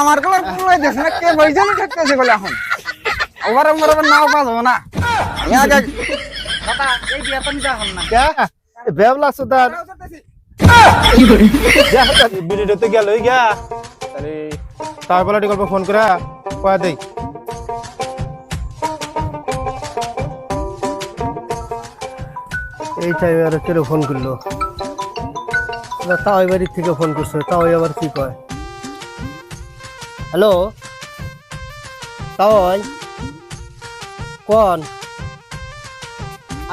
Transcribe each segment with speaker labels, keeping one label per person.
Speaker 1: আমার কলার পুরোই দেশ না কে বইজনই ঠেকতেছে বলে এখন? ওভার ওভার ওভার নাও পাবো না।
Speaker 2: বেবলা সুদার। বিড়িতে গেল গিয়া তাহলে তাই বলে গল্প ফোন করে কয়া দেই।
Speaker 3: এই টাইমে আর ফোন করল। না, তাও এই বাড়ির থেকে ফোন করছে। তাও আবার কি কয়? হ্যালো তাও কোন?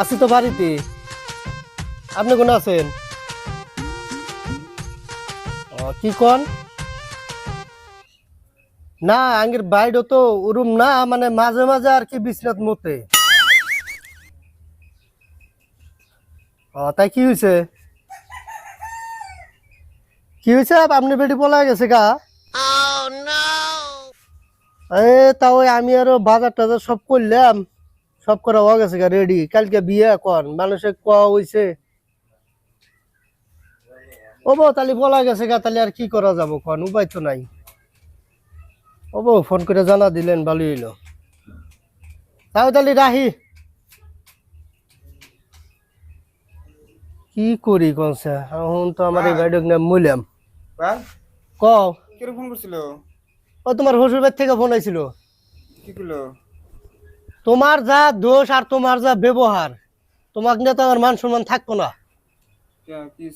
Speaker 3: আছি তো বাড়িতে। আপনি কোন আছেন? কি কন? না আঙ্গের বাইরে তো ওরম না মানে মাঝে মাঝে আর কি বিশ্বনাথ মতে। তাই কি হয়েছে কি হয়েছে? আপনি বেটি পলা গেছে গা। এ তাও আমি আরও বাজার টাজার সব করলাম সব করা হয়ে গেছে গা রেডি কালকে বিয়ে কন মানুষে কোয়া হয়েছে ও বউ তাহলে বলা গেছে গা তাহলে আর কি করা যাব কন উপায় তো নাই। ও বউ ফোন করে জানা দিলেন ভালোই হইল। তাও তাহলে রাহি। কি করি কনসা? এখন তো আমার এই গাড়ি নাম মুলাম
Speaker 1: ভাই
Speaker 3: ক?
Speaker 1: কে ফোন করছিল?
Speaker 3: ও তোমার বাড়ি থেকে ফোন আইছিল।
Speaker 1: কি করল?
Speaker 3: তোমার যা দোষ আর তোমার যা ব্যবহার তোমাকে নিয়ে তো আমার মান সম্মান থাকব না।
Speaker 1: কি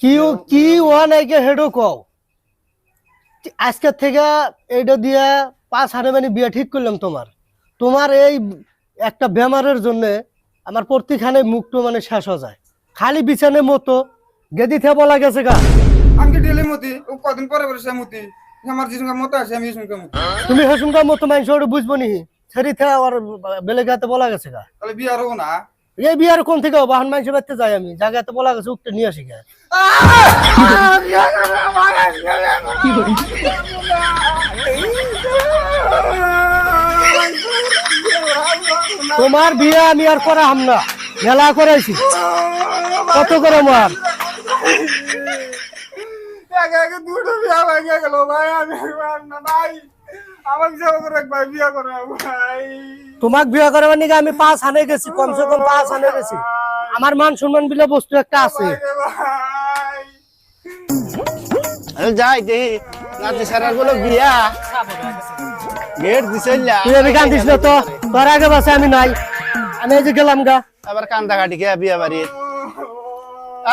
Speaker 3: কি ও- কি ওয়ান হেডো কও? আজকে থেকে এইটা দিয়ে পাঁচ হারে মানে বিয়ে ঠিক করলাম তোমার। তোমার এই একটা বেমারের জন্য আমার প্রতিখানে মুখটো মানে শেষ হয়ে যায়। খালি বিছানে মতো গেদি থে বলা গেছে গা।
Speaker 1: আমি ডেলি মতি ও কদিন পরে পরে সে মতি আমার যে মতো আছে আমি এই সঙ্গে
Speaker 3: তুমি হেসুনকার মতো মানুষ ওটা বুঝব নি। ছেড়ি থে আর বেলে গেছে গা।
Speaker 1: তাহলে বিয়ে আর না?
Speaker 3: এই বিয়ার কোন থেকে বাহন মানুষের বাড়িতে যাই আমি। জায়গাতে বলা গেছে উঠতে নিয়ে আসি গা। তোমার বিয়ে আমি আর করা হাম না। মেলা করাইছি। কত করে মার?
Speaker 1: দুটো বিয়া ভেঙে গেল ভাই। আমি ভাই আমাকে যাব করে একবার বিয়ে করে ভাই।
Speaker 3: তোমাক বিয়ে করাবার নিকে আমি পাঁচ হানে গেছি কমসে কম পাঁচ হানে গেছি। আমার মান সম্মান বিলে বস্তু একটা আছে।
Speaker 2: যাই দেহি নাতি সারারগুলো বিয়া। গেট দিছিলা
Speaker 3: তুই আমি কান্দিস না তো? তোর আগে বাসে আমি নাই। আমি এই যে গেলাম গা।
Speaker 2: আবার কান্দা কাটি কে বিয়া বাড়ির।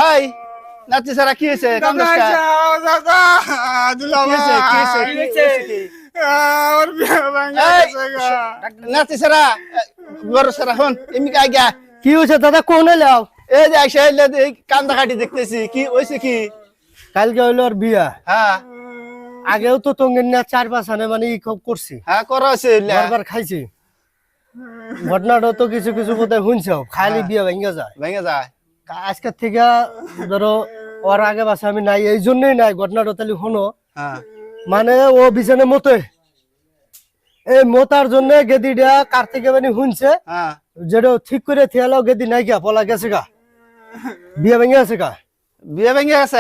Speaker 2: আই নাতি সারা কি হয়েছে। নাতি সারা বড় সারা হন এমনি কা গিয়া
Speaker 3: কি হয়েছে দাদা? কোন এলাও
Speaker 2: এই যে এই কান্দা কাটি দেখতেছি। কি হয়েছে কি?
Speaker 3: কালকে হইল আর বিয়া।
Speaker 2: হ্যাঁ।
Speaker 3: আগেও তো তঙ্গের না চার পাঁচ হানে মানে ই খুব করছি।
Speaker 2: হ্যাঁ করা হয়েছে এলা।
Speaker 3: বারবার খাইছি। ঘটনাটা তো কিছু কিছু বোধহয় শুনছো। খালি বিয়ে ভেঙে যায়।
Speaker 2: ভেঙে যায়।
Speaker 3: আজকের থেকে ধরো ওর আগে বাসা আমি নাই এই জন্যই নাই ঘটনাটা তাহলে শোনো।
Speaker 2: হ্যাঁ।
Speaker 3: মানে ও বিছানে মতে এই মতার জন্য গেদিটা কার থেকে মানে শুনছে।
Speaker 2: হ্যাঁ।
Speaker 3: যেটা ঠিক করে থিয়ালো গেদি নাই গা পলা গেছে গা। বিয়ে ভেঙে আছে গা।
Speaker 2: বিয়ে ভেঙে গেছে?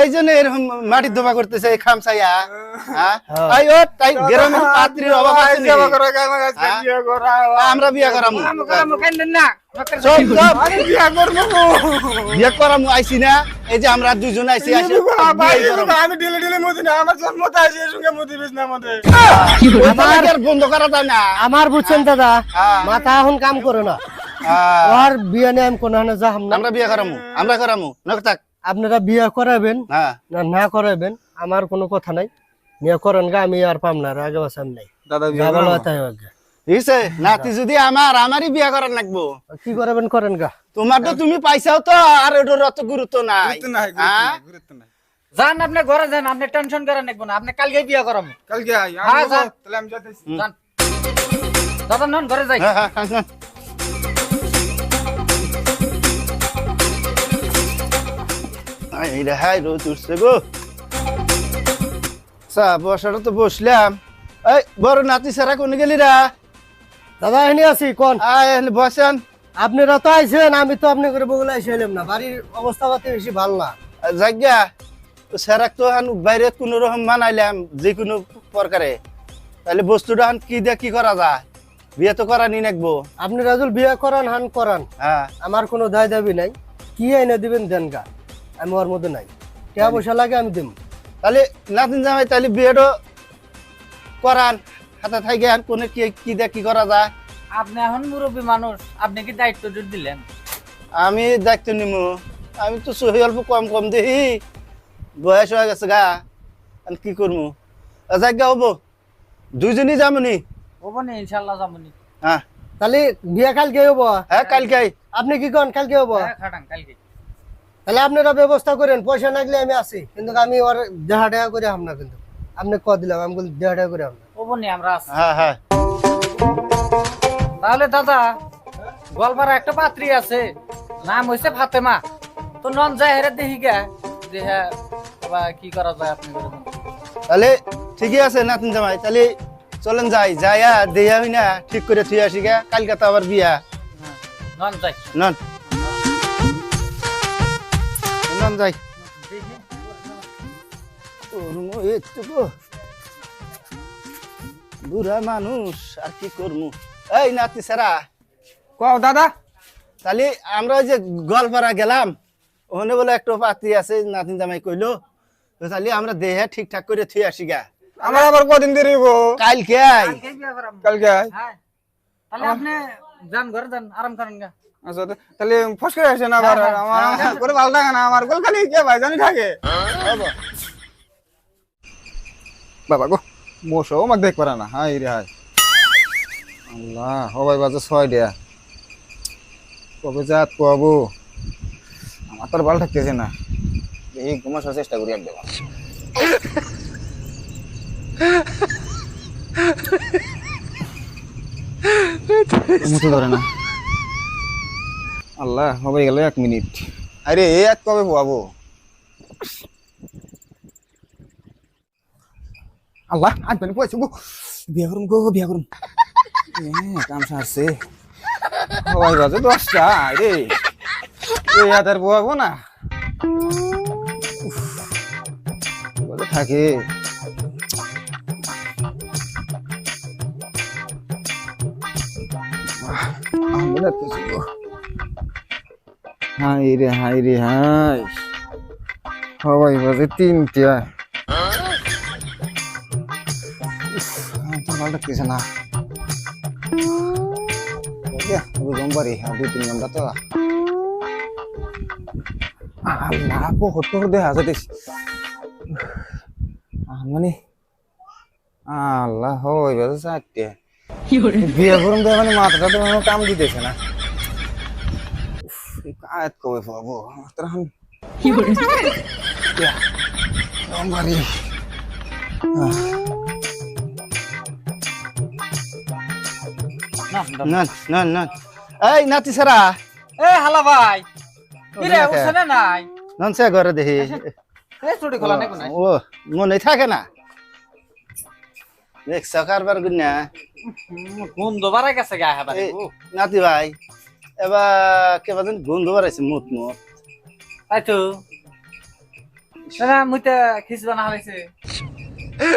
Speaker 2: এই জন্য এরকম মাটির ধোবা করতেছে খামসাইয়া হ্যাঁ।
Speaker 3: হ্যাঁ।
Speaker 2: আই ও তাই গ্রামের পাত্রীর অভাব আছে
Speaker 1: আমার
Speaker 2: হ্যাঁ?
Speaker 1: বিয়ে
Speaker 2: বিয়ে করামু।
Speaker 1: আমি বিয়ে করব।
Speaker 2: বিয়ে আইছি না। এই যে আমরা দুজন আইছি আসি।
Speaker 1: ভাই, আমি ডেলি ডেলি মতি না আমার জন্মতে আছে এর সঙ্গে মতি বিছ না আমাদের
Speaker 2: আমার বন্ধ করা যায় না।
Speaker 3: আমার বুঝছেন দাদা
Speaker 2: হ্যাঁ।
Speaker 3: মাথা এখন কাম করে না।
Speaker 2: হ্যাঁ,
Speaker 3: ওর বিয়ে নিয়ে আমি কোনো
Speaker 2: আমরা বিয়ে করামু আমরা করামু। নক থাক।
Speaker 3: আপনারা বিয়ে করাবেন
Speaker 2: হ্যাঁ
Speaker 3: না না করাবেন আমার কোনো কথা নাই। নিয়ে করেন গা আমি আর পাম না আগে বাসা আমি নাই।
Speaker 1: দাদা
Speaker 3: যা ভালো হয় তাই হোক গা।
Speaker 2: নাতি যদি আমার আমারই বিয়ে করার লাগবো।
Speaker 3: কি করাবেন করেন গা।
Speaker 2: তোমার তো তুমি পাইছাও তো আর ওটার অত গুরুত্ব নাই।
Speaker 1: গুরুত্ব নাই গুরুত্ব
Speaker 2: হ্যাঁ?
Speaker 1: নাই,
Speaker 4: যান আপনি ঘরে যান আপনি টেনশন করেন নাকবো না আপনি কালকে বিয়ে করাম।
Speaker 1: কালকে আই
Speaker 4: হ্যাঁ,
Speaker 1: যাব, তাহলে আমি যাইতেছি।
Speaker 4: যান। দাদা নন ঘরে যাই।
Speaker 2: হ্যাঁ, হ্যাঁ, আয়, এই রে, হাই রোদ উঠছে গো। চা বসাটা তো বসলাম। এই বড় নাতি সারা কোনে গেলি রা?
Speaker 3: দাদা এনে আছি কোন?
Speaker 2: আয় এখানে বসেন।
Speaker 3: আপনারা তো আইছেন আমি তো আপনি করে বগুলা আইসে এলাম না। বাড়ির অবস্থা পাতি বেশি ভালো না।
Speaker 2: জায়গা সেরাক তো হান বাইরে কোনো রকম মানাইলাম যে কোনো প্রকারে। তাহলে বস্তুটা হান কি দিয়ে কি করা যায়? বিয়ে তো করা নি নাকবো।
Speaker 3: আপনি রাজুল বিয়ে করান হান করান।
Speaker 2: হ্যাঁ।
Speaker 3: আমার কোনো দায় দাবি নাই। কি এনে দিবেন দেন গা। আমি ওর মধ্যে নাই। টাকা পয়সা লাগে আমি দিম
Speaker 2: তাহলে নাতিন জামাই তাহলে বিয়েটা করান হাতে থাকি হান কোনে কি কি দিয়ে কি করা যায়।
Speaker 4: আপনি এখন মুরব্বী মানুষ আপনি কি দায়িত্ব জোর দিলেন?
Speaker 2: আমি দায়িত্ব নিমু। আমি তো সহি অল্প কম কম দেখি বয়স হয়ে গেছে গা আর কি করব জায়গা হব। দুইজনই যামনি।
Speaker 4: হব নি ইনশাল্লাহ যাবনি
Speaker 2: হ্যাঁ।
Speaker 3: তাহলে বিয়ে কালকে হব?
Speaker 2: হ্যাঁ কালকে
Speaker 3: আপনি কি কন কালকে হব?
Speaker 4: হ্যাঁ, খাটাং কালকে
Speaker 3: তাহলে আপনারা ব্যবস্থা করেন পয়সা লাগলে আমি আছি। কিন্তু আমি ওর দেহা টাকা করে আপনার কিন্তু। আপনি ক দিলাম? আমি বলি দেহা টাকা করে
Speaker 4: নি। আমরা আছি।
Speaker 2: হ্যাঁ হ্যাঁ।
Speaker 4: তাহলে দাদা গোয়ালপাড়া একটা পাত্রী আছে। নাম হয়েছে ফাতেমা। তো নন যায় হেরে দেখি গে। যে হ্যাঁ বাবা কি করা যায় আপনি
Speaker 2: তাহলে ঠিকই আছে নাতিন জামাই। তাহলে চলেন যাই। যাইয়া দেয়া হই না ঠিক করে থুই আসি গা। কালকে তো আবার বিয়া।
Speaker 4: হ্যাঁ, নন যাই।
Speaker 2: নন। নন যাই। করমু একটুকু বুড়া মানুষ আর কি করমু এই নাতি সারা।
Speaker 1: কও দাদা?
Speaker 2: তাহলে আমরা ওই যে গোয়ালপাড়া গেলাম ওখানে বলে একটা পাত্রী আছে নাতিন জামাই কইলো তো তাহলে আমরা দেহে ঠিকঠাক করে থুই আসি গা।
Speaker 1: আমার আবার কদিন দেরি হইব?
Speaker 2: কালকে আই।
Speaker 4: হ্যাঁ তাহলে আপনি যান ঘরে যান আরাম করেন গা।
Speaker 1: আচ্ছা তাহলে ফসকে আসে না আবার? আমার করে ভালো থাকে না আমার গোল খালি কে ভাই জানি থাকে। বাবা গো মোশো আমাকে দেখ পারা না। হাই রে হাই আল্লাহ হবাই বাজে ছয় দেয়া কবে পাবো আমার তো আর ভালো থাকতেছে না। এই ঘুমাশোর চেষ্টা করি মুতে ধরে না। আল্লাহ, হবে গেল এক মিনিট। আরে, এ এক কবে পাবো আল্লাহ, আজ মানে পয়সা গো। বিয়া করুম গো, বিয়া করুম। কাম সারছে। সবাই বাজে দশটা রে এই হাতের পোয়াবো না? থাকে। গো। হাই রে হাই রে হাই। সবাই বাজে তিনটা। উফ, আমার লাগতেছে না। Ya, belum bari, aduh tinggal data lah. আল্লাহ বহুত দেখা যাইতেছে মানে আল্লাহ হই বাজে চারটে। বিয়ে করুন তো মানে মাথাটা তো কাম দিতেছে না। কাজ কবে পাবো তখন বাড়ি
Speaker 4: না
Speaker 2: নন নন এই নাতি সারা
Speaker 4: এ হালা ভাই কিরে
Speaker 2: ওদিকে।
Speaker 4: উঠছে না নাই
Speaker 2: নন সে ঘরে দেখি
Speaker 4: এ চুটি খোলা নাই কোনায়
Speaker 2: ও মনে থাকে না দেখছ কারবার গুন্না
Speaker 4: গন্ধ বাড়াই গেছে গা হ্যাঁ
Speaker 2: নাতি ভাই এবার কেবা যেন গন্ধ বাড়াইছে মুত মুত
Speaker 4: তাই তো না খিস বানা হালাইছে।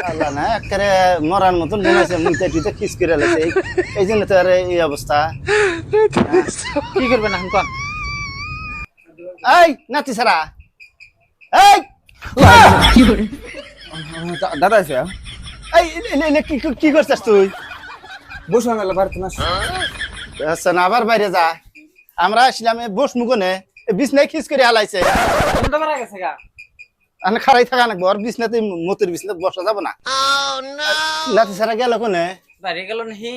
Speaker 2: আল্লাহ না একেবারে মরার মতন বানাইছে মুইতে টুইতে খিস করে লাইছে। এই- জন্য তো আর এই অবস্থা।
Speaker 4: কি করবে না কোন
Speaker 2: এই নাতি সারা এই!
Speaker 1: দাদা আছে
Speaker 2: এই এনে- এনে কি কি করছিস তুই?
Speaker 1: বসে মেলা বাড়িতে না
Speaker 2: আচ্ছা আবার বাইরে যা। আমরা আসলাম বস মুখনে বিছনায় খিস করে হালাইছে।
Speaker 4: গন্ধ বাড়াই গেছে গা।
Speaker 2: আমি খারাই থাকা নাকবো আর বিছনাতে মতের বিছনাতে বসা যাব না। নাতি সারা গেল কোনে?
Speaker 4: গেল নাহি।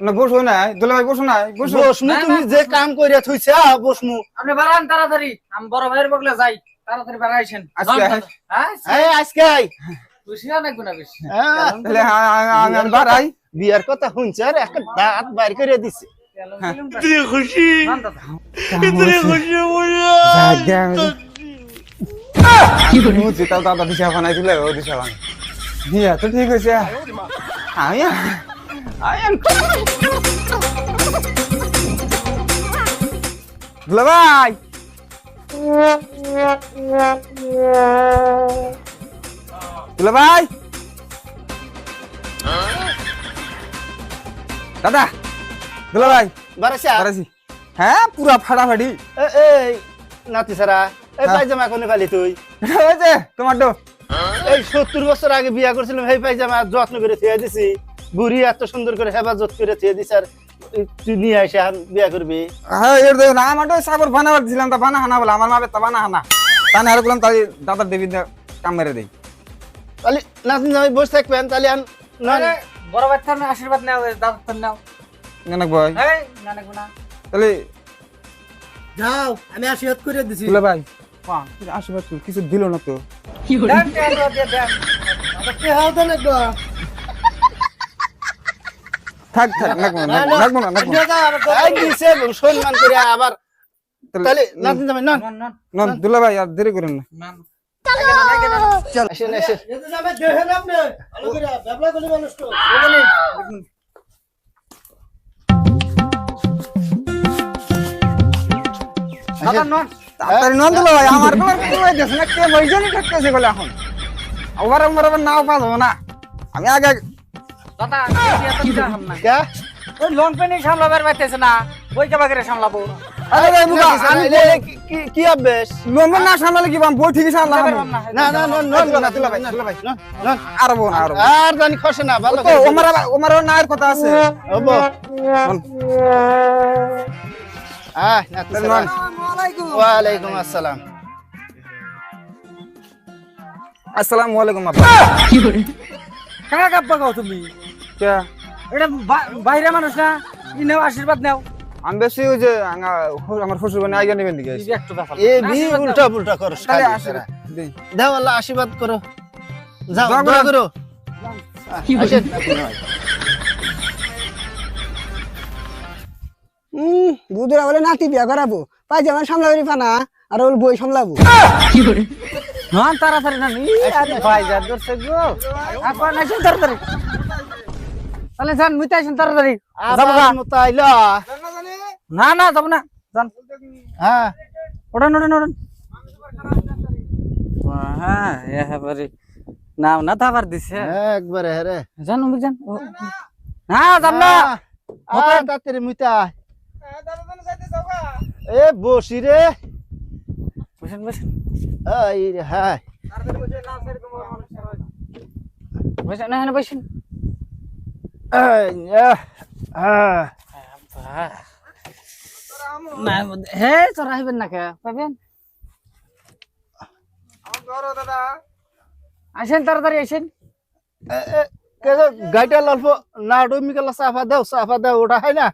Speaker 1: না বসো নাই। দুলা ভাই বসো নাই বসো।
Speaker 2: বসমু তুমি যে কাম করিয়া থইছে আ, বসমু
Speaker 4: আপনি বাড়ান তাড়াতাড়ি। আমি বড় ভাইয়ের বগলে যাই তাড়াতাড়ি বাড়াইছেন।
Speaker 1: আজকে আয়।
Speaker 4: হ্যাঁ
Speaker 2: এই আজকে আই
Speaker 4: খুশি অনেক গুণা বেশি।
Speaker 2: হ্যাঁ,
Speaker 1: তাহলে আ- আ- আ- আমি বাড়াই।
Speaker 2: বিয়ার কথা শুনছে আর একটা দাঁত বাইর করে দিছে।
Speaker 1: মুছি তাও দাদা দিশা বানাই দিলে ও দিশা বানাই বিয়া তো ঠিক আমি দুলা ভাই। দুলা ভাই। দাদা। দুলা ভাই।
Speaker 2: বারাসা।
Speaker 1: করেছি হ্যাঁ পুরা ফাটাফাটি।
Speaker 2: এই নাতি সারা এই
Speaker 1: হ্যাঁ।
Speaker 2: পায়জামা কোনে পালি তুই?
Speaker 1: এটা হয়েছে তোমার তো।
Speaker 2: এই সত্তর বছর আগে বিয়া করছিলাম এই পায়জামা যত্ন করে থুয়ে দিছি। বুড়ি এত সুন্দর করে হেফাজত করে থুয়ে দিছি আর তুই নিয়ে আসে আর বিয়া করবি?
Speaker 1: হ্যাঁ এর দেখো না আমার তো সাবর বানা দিছিলাম তা বানা হানা বলে আমার মা তা বানা হানা। তা না তাই দাদার দেবী কাম মেরে দেই।
Speaker 2: তাহলে নাতিন জামাই বসে থাকবেন তাহলে না
Speaker 4: আরে, বড় বাচ্চা আশীর্বাদ নাও দাদা নাও।
Speaker 1: নানক ভাই
Speaker 4: এই নানক না
Speaker 1: তাহলে
Speaker 3: যাও আমি আশীর্বাদ করে দিছি
Speaker 1: দুলা ভাই আশীর্বাদ করি, কিছু দিল না তো
Speaker 4: দেন দেন দিয়ে দেন
Speaker 3: কে হাও দেন একবার
Speaker 1: থাক থাক নাকবো না নাকবো না নাকবো না
Speaker 2: এই দিছে সম্মান করে আবার তাহলে নাতিন জামাই নন
Speaker 4: নন নন
Speaker 1: নন দুলা ভাই আর দেরি করেন না
Speaker 4: নন
Speaker 2: চল আসেন আসেন
Speaker 3: এতে যাবে দেখেন আপনি ভালো করে ব্যবলা করে মানুষ তো
Speaker 1: তাড়াতাড়ি নন দুলা ভাই আমার তোমার কি হয়েছে না কে বইজনই ঠকতেছে বলে এখন? আবার আমার আবার নাও পাবো না। আমি আগে
Speaker 4: দাদা না।
Speaker 2: কে?
Speaker 4: ওই লং পেনি সামলাবার পাইতেছে না। ওই কে বাগেরে সামলাবো?
Speaker 1: আরে ভাই বুকা
Speaker 2: আমি বলে কি- কি- কি
Speaker 1: না সামলালে কি বাম বই ঠিকই সামলাম
Speaker 2: না না না নন না তুলা ভাই তুলা ভাই। নন নন
Speaker 1: আর বো না আর
Speaker 2: আর জানি খসে না ভালো
Speaker 1: তো ওমার ওমার আবার কথা আছে।
Speaker 2: হব আহ নাতি
Speaker 1: তাহলে
Speaker 2: আসসালাম।
Speaker 1: আসসালামু আলাইকুম
Speaker 4: কাকা তুমি?
Speaker 1: কে?
Speaker 4: এটা বাইরে মানুষ না? আশীর্বাদ নেও।
Speaker 1: আমি বেশি ওই যে আমার শ্বশুর বাড়ি আইগা নেবেন দিকে
Speaker 2: এ বি উল্টা পুল্টা করো
Speaker 1: তাহলে আশীর্বাদ
Speaker 2: দাও আল্লাহ আশীর্বাদ করো। যাও
Speaker 1: করো।
Speaker 5: বুধুরা বলে নাতি বিয়া করাবো। পাইজামা সামলাবি পানা আর ওর বই সামলাবো।
Speaker 4: নন তাড়াতাড়ি না ই আরে ভাই যা দূরছে গো। আপা নাইছেন তাড়াতাড়ি। তাহলে যান মুইতে আসেন তাড়াতাড়ি। যাব গা।
Speaker 2: আবার মতো আইলা।
Speaker 4: না না যাব না। যান।
Speaker 2: হ্যাঁ।
Speaker 4: ওড়ান ওড়ান ওড়ান। হ্যাঁ এবারে না দিছে।
Speaker 2: একবারে হ্যাঁ
Speaker 4: উমিক যান। না না।
Speaker 2: আয় তাড়াতাড়ি মুইতা এ বসি রে।
Speaker 4: বসেন বসেন।
Speaker 2: এই রে হ্যাঁ।
Speaker 4: বসেন তোরা হইবেন না কে? পাবেন? আসেন তাড়াতাড়ি আসেন।
Speaker 2: গাইটা অল্প না ডুমি গেল সাফা দাও সাফা দাও ওটা হয় না।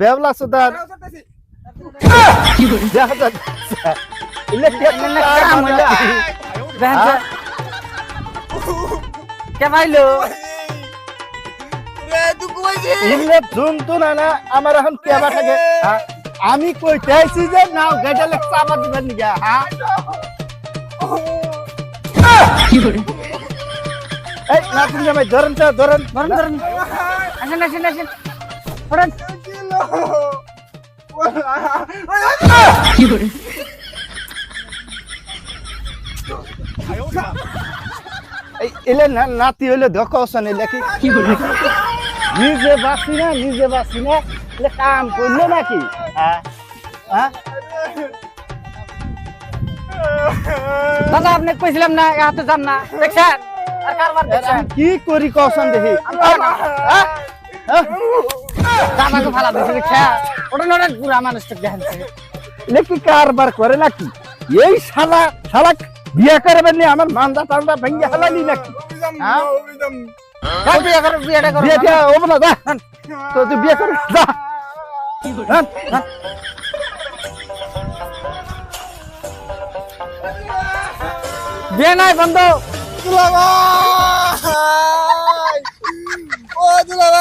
Speaker 2: বেবলা সুদার আমার এখন কেবা থাকে? আমি কইতে আইছি যে নাও গাইটা লেখ চাপা দিবেন নিগা হ্যাঁ এই না তুমি ভাই ধরেন তো ধরেন।
Speaker 4: ধরুন ধরুন। আসেন আসেন আসেন।
Speaker 2: এই এলে নাতি হইলে ধক অসন এলে কি নিজে বাঁচি না নিজে বাঁচি না এলে কাম করল নাকি? হ্যাঁ? হ্যাঁ?
Speaker 4: দাদা আপনি কইছিলাম না হাতে যান না। দেখছেন? আর কারবার দেখছেন।
Speaker 2: কি করি কসন দেখি?
Speaker 4: দাদাকে ভালো দিছে দেখছেন ওটা ওটা পুরা মানুষটা দেখেন
Speaker 2: এলে কি কারবার করে নাকি? এই শালা শালা বিয়ে করবেন নি আমার মান্দা টান্দা ভেঙে হালালি নাকি? হ্যাঁ?
Speaker 4: বিয়ে করো বিয়েটা করো
Speaker 2: বিয়ে হব না যা তো তুই বিয়ে করে যা। হ্যাঁ? হ্যাঁ?
Speaker 4: বিয়ে নাই বন্ধ
Speaker 1: দুলা ভাই ও দুলা ভাই রে দাদা ইয়াবানি আমার এড়ো হব না গো একা একা সাত জমিয়ে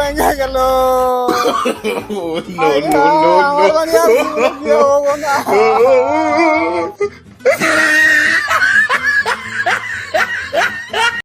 Speaker 1: ভেঙে গেল। নো নো নো নো হব না